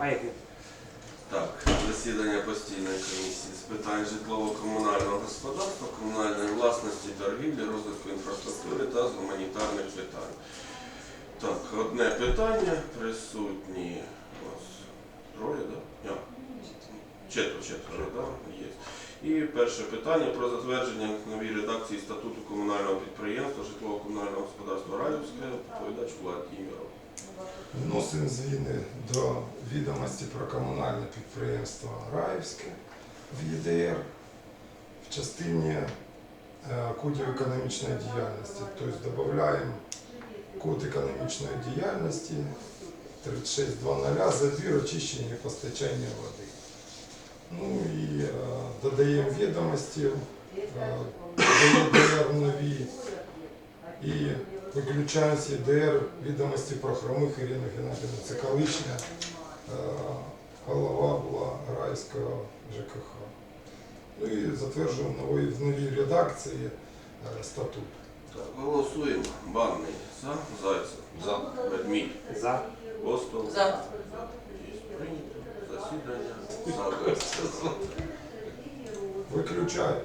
Поїхали. Так, засідання постійної комісії з питань житлово-комунального господарства, комунальної власності, торгівлі, розвитку інфраструктури та з гуманітарних питань. Так, одне питання присутні. Троє? Да? Четверо, четверо, так? Є. І перше питання про затвердження новій редакції статуту комунального підприємства житлово-комунального господарства Радівське, доповідач Владимиров. Вносимо зміни до відомості про комунальне підприємство Раївське в ЄДР в частині е, кодів економічної діяльності. Тобто додаємо код економічної діяльності 36.2.0 забір, очищення і постачання води. Ну і е, додаємо відомості е, до ЄДР нові і виключаємо з ЄДР відомості про хромих Ірину Геннадівну. Це колишня е, голова була Райського ЖКХ. Ну і затверджуємо нової, в новій редакції е, статут. Так, голосуємо. Банний за, Зайцев. За. Ведмідь. За. Постол. За. Є прийнято. Засідання. Виключаємо.